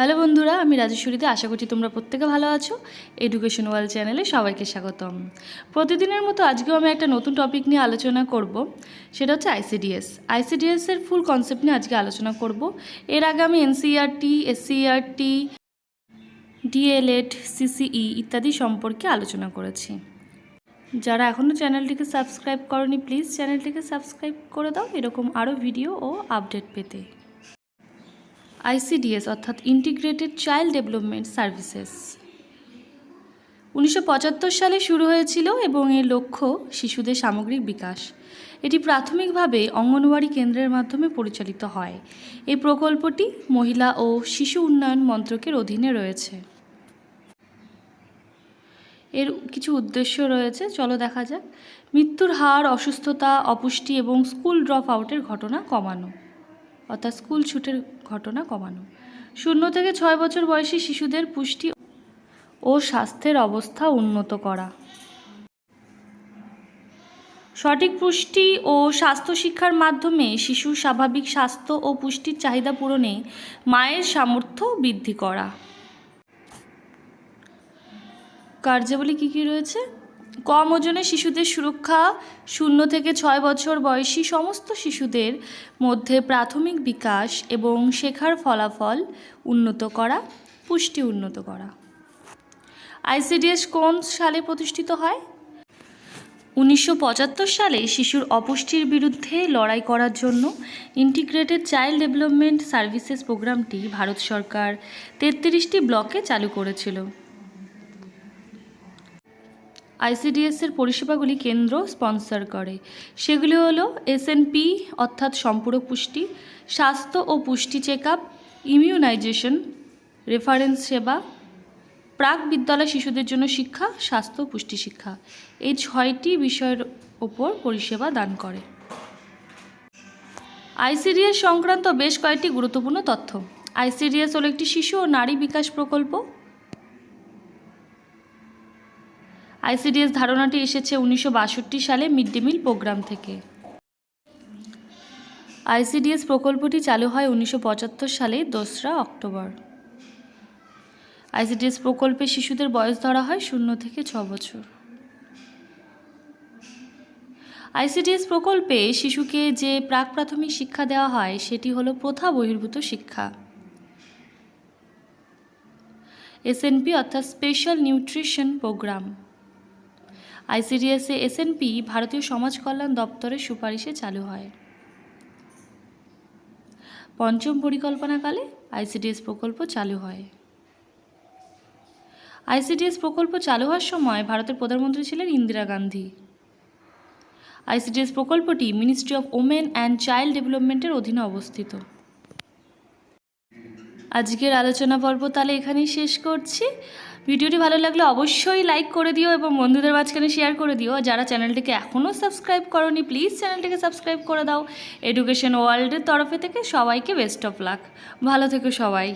Hello বন্ধুরা, আমি রাজেশ্বরীতে আশা করছি তোমরা প্রত্যেকে ভালো আছো। এডুকেশন ওয়ার্ল্ড চ্যানেলে সবাইকে স্বাগতম। প্রতিদিনের মতো আজকেও আমি একটা নতুন টপিক নিয়ে আলোচনা করব। সেটা হচ্ছে আইসিডিএস আইসিডিএস এর ফুল কনসেপ্ট নিয়ে আজকে আলোচনা করব। এর আগে আমি এনসিআরটি এসসিআরটি ডিএলএড সিসিই ইত্যাদি সম্পর্কে আলোচনা করেছি। যারা এখনও চ্যানেলটিকে সাবস্ক্রাইব করনি প্লিজ চ্যানেলটিকে সাবস্ক্রাইব করে দাও। এরকম আরও ভিডিও ও আপডেট পেতে। আইসিডিএস, অর্থাৎ ইন্টিগ্রেটেড চাইল্ড ডেভেলপমেন্ট সার্ভিসেস উনিশশো পঁচাত্তর সালে শুরু হয়েছিল এবং এর লক্ষ্য শিশুদের সামগ্রিক বিকাশ। এটি প্রাথমিকভাবে অঙ্গনওয়াড়ি কেন্দ্রের মাধ্যমে পরিচালিত হয়। এই প্রকল্পটি মহিলা ও শিশু উন্নয়ন মন্ত্রকের অধীনে রয়েছে। এর কিছু উদ্দেশ্য রয়েছে। চলো দেখা যাক। মৃত্যুর হার, অসুস্থতা, অপুষ্টি এবং স্কুল ড্রপ আউটের ঘটনা কমানো। অর্থাৎ স্কুল ছুটের ঘটনা কমানো। শূন্য থেকে ছয় বছর বয়সী শিশুদের পুষ্টি ও স্বাস্থ্যের অবস্থা উন্নত করা। সঠিক পুষ্টি ও স্বাস্থ্য শিক্ষার মাধ্যমে শিশুর স্বাভাবিক স্বাস্থ্য ও পুষ্টির চাহিদা পূরণে মায়ের সামর্থ্য বৃদ্ধি করা। কার্যাবলী কী কী রয়েছে? কম ওজনে শিশুদের সুরক্ষা, শূন্য থেকে ছয় বছর বয়সী সমস্ত শিশুদের মধ্যে প্রাথমিক বিকাশ এবং শেখার ফলাফল উন্নত করা, পুষ্টি উন্নত করা। আইসিডিএস কোন সালে প্রতিষ্ঠিত হয়? উনিশশো পঁচাত্তর সালে শিশুর অপুষ্টির বিরুদ্ধে লড়াই করার জন্য ইন্টিগ্রেটেড চাইল্ড ডেভেলপমেন্ট সার্ভিসেস প্রোগ্রামটি ভারত সরকার তেত্রিশটি ব্লকে চালু করেছিল। আইসিডিএসের পরিষেবাগুলি কেন্দ্র স্পন্সর করে। সেগুলি হলো এসএনপি অর্থাৎ সম্পূরক পুষ্টি, স্বাস্থ্য ও পুষ্টি চেক আপ ইমিউনাইজেশন, রেফারেন্স সেবা, প্রাক বিদ্যালয় শিশুদের জন্য শিক্ষা, স্বাস্থ্য পুষ্টি শিক্ষা। এই ছয়টি বিষয়ের ওপর পরিষেবা দান করে। আইসিডিএস সংক্রান্ত বেশ কয়েকটি গুরুত্বপূর্ণ তথ্য। আইসিডিএস হলো একটি শিশু ও নারী বিকাশ প্রকল্প। আইসিডিএস ধারণাটি এসেছে উনিশশো বাষট্টি সালে মিড ডে মিল প্রোগ্রাম থেকে। আইসিডিএস প্রকল্পটি চালু হয় উনিশশো পঁচাত্তর সালে, দোসরা অক্টোবর। আইসিডিএস প্রকল্পে শিশুদের বয়স ধরা হয় শূন্য থেকে ছ বছর। আইসিডিএস প্রকল্পে শিশুকে যে প্রাক প্রাথমিক শিক্ষা দেওয়া হয়, সেটি হলো প্রথা বহির্ভূত শিক্ষা। এসএনপি অর্থাৎ স্পেশাল নিউট্রিশন প্রোগ্রাম। আইসিডিএসে এসএনপি ভারতীয় সমাজ কল্যাণ দপ্তরের সুপারিশে চালু হয়। পঞ্চম পরিকল্পনাকালে আইসিডিএস প্রকল্প চালু হয়। আইসিডিএস প্রকল্প চালু হওয়ার সময় ভারতের প্রধানমন্ত্রী ছিলেন ইন্দিরা গান্ধী। আইসিডিএস প্রকল্পটি ministry of women and child ডেভেলপমেন্টের অধীনে অবস্থিত। আজকের আলোচনা পর্ব তাহলে এখানেই শেষ করছি। ভিডিওটি ভালো লাগলে অবশ্যই লাইক করে দিও এবং বন্ধুদের মাঝখানে শেয়ার করে দিও। যারা চ্যানেলটিকে এখনও সাবস্ক্রাইব করনি প্লিজ চ্যানেলটিকে সাবস্ক্রাইব করে দাও। এডুকেশন ওয়ার্ল্ডের তরফে থেকে সবাইকে বেস্ট অফ লাক ভালো থেকো সবাই।